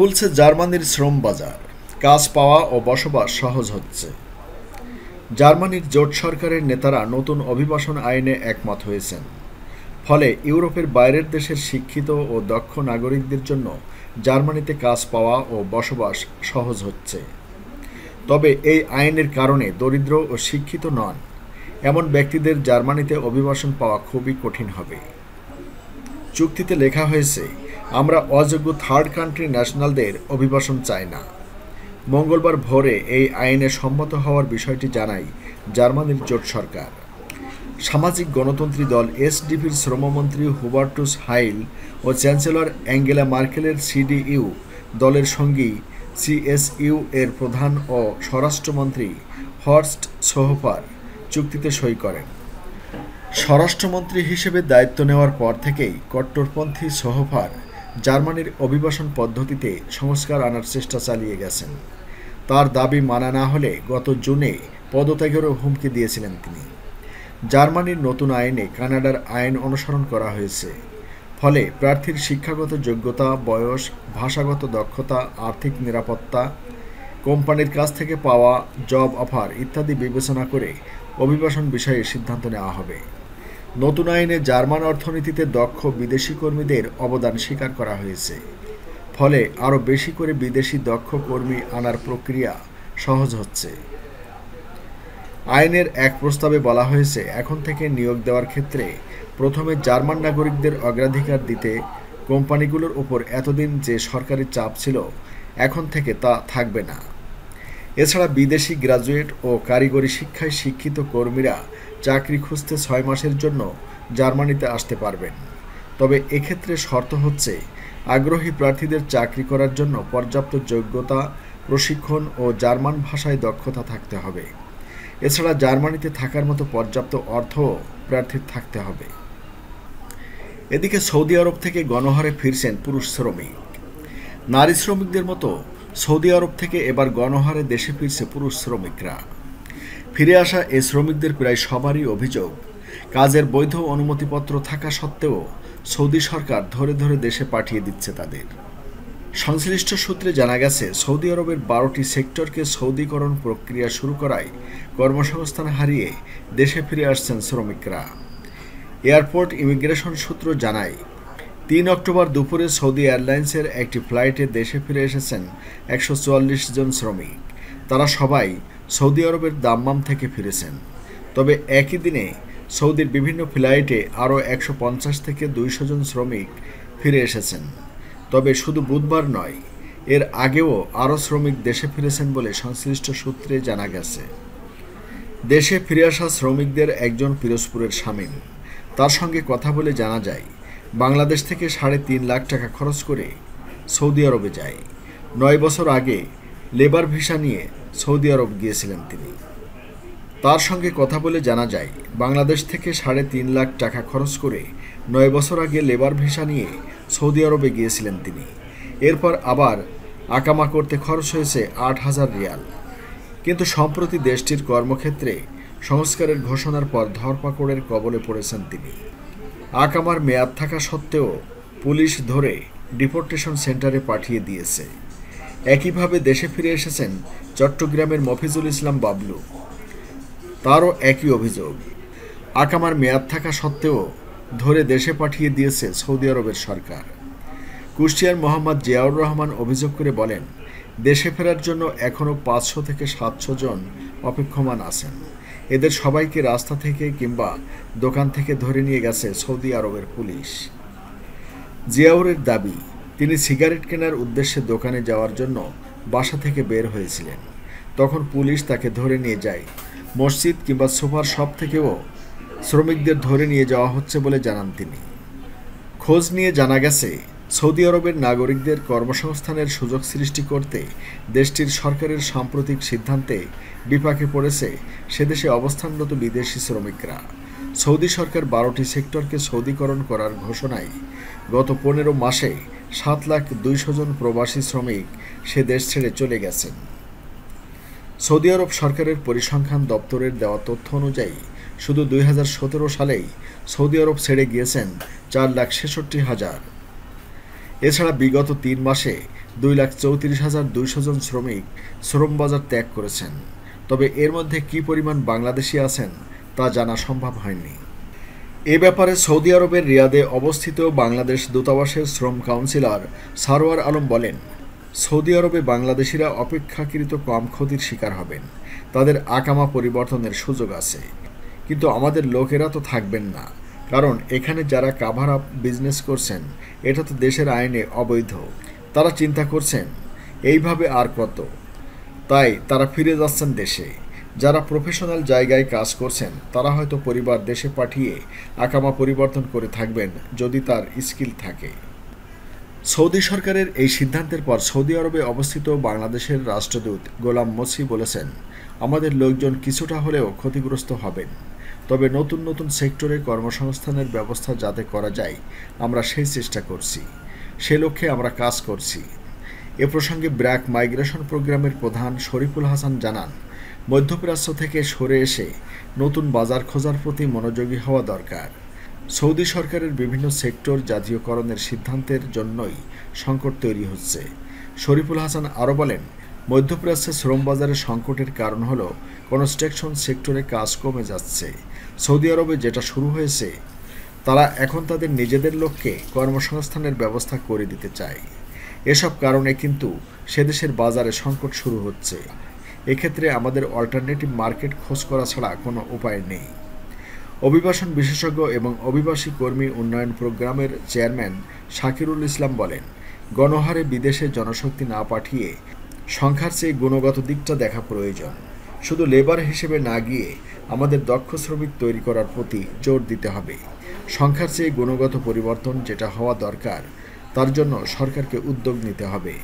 খুলছে জার্মানির শ্রম বাজার কাজ পাওয়া ও বসবাস সহজ হচ্ছে। জার্মানির জোট সরকারের নেতারা নতুন অভিবাসন আইনে একমত হয়েছেন। ফলে ইউরোপের বাইরের দেশের শিক্ষিত ও দক্ষ নাগরিকদের জন্য জার্মানিতে কাজ পাওয়া ও বসবাস সহজ হচ্ছে। তবে এই আইনের কারণে দরিদ্র ও শিক্ষিত নন। এমন ব্যক্তিদের জার্মানিতে অভিবাসন পাওয়া খুবই কঠিন হবে। চুক্তিতে লেখা হয়েছে আমরা অযোগ্য থার্ড কান্ট্রি ন্যাশনালদের অভিবাসন চাই না। মঙ্গলবার ভোরে এই আইনে সম্মত হওয়ার বিষয়টি জানায় জার্মানির জোট সরকার। সামাজিক গণতন্ত্রী দল এসডিপির শ্রমমন্ত্রী হুবার্টুস হাইল ও চ্যান্সেলর অ্যাঙ্গেলা মার্কেলের সিডিইউ দলের সঙ্গী সিএসইউ এর প্রধান ও স্বরাষ্ট্রমন্ত্রী হর্স্ট সোহফার চুক্তিতে সই করেন। স্বরাষ্ট্রমন্ত্রী হিসেবে দায়িত্ব নেওয়ার পর থেকেই কট্টরপন্থী সোহফার জার্মানির অভিবাসন পদ্ধতিতে সংস্কার আনার চেষ্টা চালিয়ে গেছেন। তার দাবি মানা না হলে গত জুনে পদত্যাগেরও হুমকি দিয়েছিলেন তিনি। জার্মানির নতুন আইনে কানাডার আইন অনুসরণ করা হয়েছে। ফলে প্রার্থীর শিক্ষাগত যোগ্যতা, বয়স, ভাষাগত দক্ষতা, আর্থিক নিরাপত্তা, কোম্পানির কাছ থেকে পাওয়া জব অফার ইত্যাদি বিবেচনা করে অভিবাসন বিষয়ে সিদ্ধান্ত নেওয়া হবে। নতুন আইনে জার্মান অর্থনীতিতে দক্ষ বিদেশি কর্মীদের অবদান স্বীকার করা হয়েছে। ফলে আরও বেশি করে বিদেশি দক্ষ কর্মী আনার প্রক্রিয়া সহজ হচ্ছে। আইনের এক প্রস্তাবে বলা হয়েছে, এখন থেকে নিয়োগ দেওয়ার ক্ষেত্রে প্রথমে জার্মান নাগরিকদের অগ্রাধিকার দিতে কোম্পানিগুলোর ওপর এতদিন যে সরকারি চাপ ছিল, এখন থেকে তা থাকবে না। এছাড়া বিদেশি গ্রাজুয়েট ও কারিগরি শিক্ষায় শিক্ষিত কর্মীরা চাকরি খুঁজতে ছয় মাসের জন্য জার্মানিতে আসতে পারবেন। তবে এক্ষেত্রে শর্ত হচ্ছে, আগ্রহী প্রার্থীদের চাকরি করার জন্য পর্যাপ্ত যোগ্যতা, প্রশিক্ষণ ও জার্মান ভাষায় দক্ষতা থাকতে হবে। এছাড়া জার্মানিতে থাকার মতো পর্যাপ্ত অর্থ প্রার্থীর থাকতে হবে। এদিকে সৌদি আরব থেকে গণহারে ফিরছেন পুরুষ শ্রমিক। নারী শ্রমিকদের মতো সৌদি আরব থেকে এবার গণহারে দেশে ফিরছে পুরুষ শ্রমিকরা। ফিরে আসা এই শ্রমিকদের প্রায় সবারই অভিযোগ, কাজের বৈধ অনুমতিপত্র থাকা সত্ত্বেও সৌদি সরকার ধরে ধরে দেশে পাঠিয়ে দিচ্ছে তাদের। সংশ্লিষ্ট সূত্রে জানা গেছে, সৌদি আরবের বারোটি সেক্টরকে সৌদিকরণ প্রক্রিয়া শুরু করায় কর্মসংস্থান হারিয়ে দেশে ফিরে আসছেন শ্রমিকরা। এয়ারপোর্ট ইমিগ্রেশন সূত্র জানায়, তিন অক্টোবর দুপুরে সৌদি এয়ারলাইন্সের একটি ফ্লাইটে দেশে ফিরে এসেছেন একশো চুয়াল্লিশ জন শ্রমিক। তারা সবাই সৌদি আরবের দাম্মাম থেকে ফিরেছেন। তবে একই দিনে সৌদির বিভিন্ন ফ্লাইটে আরও একশো পঞ্চাশ থেকে দুইশো জন শ্রমিক ফিরে এসেছেন। তবে শুধু বুধবার নয়, এর আগেও আরও শ্রমিক দেশে ফিরেছেন বলে সংশ্লিষ্ট সূত্রে জানা গেছে। দেশে ফিরে আসা শ্রমিকদের একজন পিরোজপুরের সামিল তার সঙ্গে কথা বলে জানা যায়, বাংলাদেশ থেকে সাড়ে তিন লাখ টাকা খরচ করে সৌদি আরবে যায়। নয় বছর আগে লেবার ভিসা নিয়ে সৌদি আরব গিয়েছিলেন তিনি। তার সঙ্গে কথা বলে জানা যায়, বাংলাদেশ থেকে সাড়ে তিন লাখ টাকা খরচ করে নয় বছর আগে লেবার ভিসা নিয়ে সৌদি আরবে গিয়েছিলেন তিনি। এরপর আবার আকামা করতে খরচ হয়েছে আট হাজার রিয়াল। কিন্তু সম্প্রতি দেশটির কর্মক্ষেত্রে সংস্কারের ঘোষণার পর ধরপাকড়ের কবলে পড়েছেন তিনি। আকামার মেয়াদ থাকা সত্ত্বেও পুলিশ ধরে ডিপোর্টেশন সেন্টারে পাঠিয়ে দিয়েছে। একইভাবে দেশে ফিরে এসেছেন চট্টগ্রামের মফিজুল ইসলাম বাবলু। তারও একই অভিযোগ। আকামার মেয়াদ থাকা সত্ত্বেও ধরে দেশে পাঠিয়ে দিয়েছে সৌদি আরবের সরকার। কুষ্টিয়ার মোহাম্মদ জিয়াউর রহমান অভিযোগ করে বলেন, দেশে ফেরার জন্য এখনও পাঁচশো থেকে সাতশো জন অপেক্ষমান আছেন। এদের সবাইকে রাস্তা থেকে কিংবা দোকান থেকে ধরে নিয়ে গেছে সৌদি আরবের পুলিশ। জিয়াউরের দাবি তিনি সিগারেট কেনার উদ্দেশ্যে দোকানে যাওয়ার জন্য বাসা থেকে বের হয়েছিলেন। তখন পুলিশ তাকে ধরে নিয়ে যায়। মসজিদ কিংবা সুপার শপ থেকেও শ্রমিকদের ধরে নিয়ে যাওয়া হচ্ছে বলে জানান তিনি। খোঁজ নিয়ে জানা গেছে, সৌদি আরবের নাগরিকদের কর্মসংস্থানের সুযোগ সৃষ্টি করতে দেশটির সরকারের সাম্প্রতিক সিদ্ধান্তে বিপাকে পড়েছে সেদেশে অবস্থানরত বিদেশি শ্রমিকরা। সৌদি সরকার বারোটি সেক্টরকে সৌদিকরণ করার ঘোষণায় গত পনেরো মাসে সাত লাখ দুইশো জন প্রবাসী শ্রমিক সে দেশ ছেড়ে চলে গেছেন। সৌদি আরব সরকারের পরিসংখ্যান দপ্তরের দেওয়া তথ্য অনুযায়ী, শুধু দুই হাজার সতেরো সালেই সৌদি আরব ছেড়ে গিয়েছেন চার লাখ ছেষট্টি হাজার। এছাড়া বিগত তিন মাসে দুই লাখ চৌত্রিশ হাজার দুইশো জন শ্রমিক শ্রম বাজার ত্যাগ করেছেন। তবে এর মধ্যে কী পরিমাণ বাংলাদেশি আছেন তা জানা সম্ভব হয়নি। এ ব্যাপারে সৌদি আরবের রিয়াদে অবস্থিত বাংলাদেশ দূতাবাসের শ্রম কাউন্সিলর সারোয়ার আলম বলেন, সৌদি আরবে বাংলাদেশিরা অপেক্ষাকৃত কম ক্ষতির শিকার হবেন। তাদের আকামা পরিবর্তনের সুযোগ আছে। কিন্তু আমাদের লোকেরা তো থাকবেন না। কারণ এখানে যারা কাভার আপ বিজনেস করছেন, এটা তো দেশের আইনে অবৈধ। তারা চিন্তা করছেন, এইভাবে আর কত? তাই তারা ফিরে যাচ্ছেন দেশে। যারা প্রফেশনাল জায়গায় কাজ করছেন, তারা হয়তো পরিবার দেশে পাঠিয়ে আকামা পরিবর্তন করে থাকবেন যদি তার স্কিল থাকে। সৌদি সরকারের এই সিদ্ধান্তের পর সৌদি আরবে অবস্থিত বাংলাদেশের রাষ্ট্রদূত গোলাম মসি বলেছেন, আমাদের লোকজন কিছুটা হলেও ক্ষতিগ্রস্ত হবেন। তবে নতুন নতুন সেক্টরে কর্মসংস্থানের ব্যবস্থা যাতে করা যায়, আমরা সেই চেষ্টা করছি। সে লক্ষ্যে আমরা কাজ করছি। এ প্রসঙ্গে ব্র্যাক মাইগ্রেশন প্রোগ্রামের প্রধান শরীফুল হাসান জানান মধ্যপ্রাচ্য থেকে সরে এসে নতুন বাজার খোঁজার প্রতি মনোযোগী হওয়া দরকার। সৌদি সরকারের বিভিন্ন সেক্টর জাতীয়করণের সিদ্ধান্তের জন্যই সংকট তৈরি হচ্ছে। শরীফুল হাসান আরও বলেন, মধ্যপ্রাচ্যে শ্রম বাজারের সংকটের কারণ হল কনস্ট্রাকশন সেক্টরে কাজ কমে যাচ্ছে। সৌদি আরবে যেটা শুরু হয়েছে, তারা এখন তাদের নিজেদের লোককে কর্মসংস্থানের ব্যবস্থা করে দিতে চায়। এসব কারণে কিন্তু সে দেশের বাজারে সংকট শুরু হচ্ছে। এক্ষেত্রে আমাদের অল্টারনেটিভ মার্কেট খোঁজ করা ছাড়া কোনো উপায় নেই। অভিবাসন বিশেষজ্ঞ এবং অভিবাসী কর্মী উন্নয়ন প্রোগ্রামের চেয়ারম্যান শাকিরুল ইসলাম বলেন, গণহারে বিদেশে জনশক্তি না পাঠিয়ে সংখ্যার চেয়ে গুণগত দিকটা দেখা প্রয়োজন। শুধু লেবার হিসেবে না গিয়ে আমাদের দক্ষ শ্রমিক তৈরি করার প্রতি জোর দিতে হবে। সংখ্যার চেয়ে গুণগত পরিবর্তন যেটা হওয়া দরকার, তার জন্য সরকারকে উদ্যোগ নিতে হবে।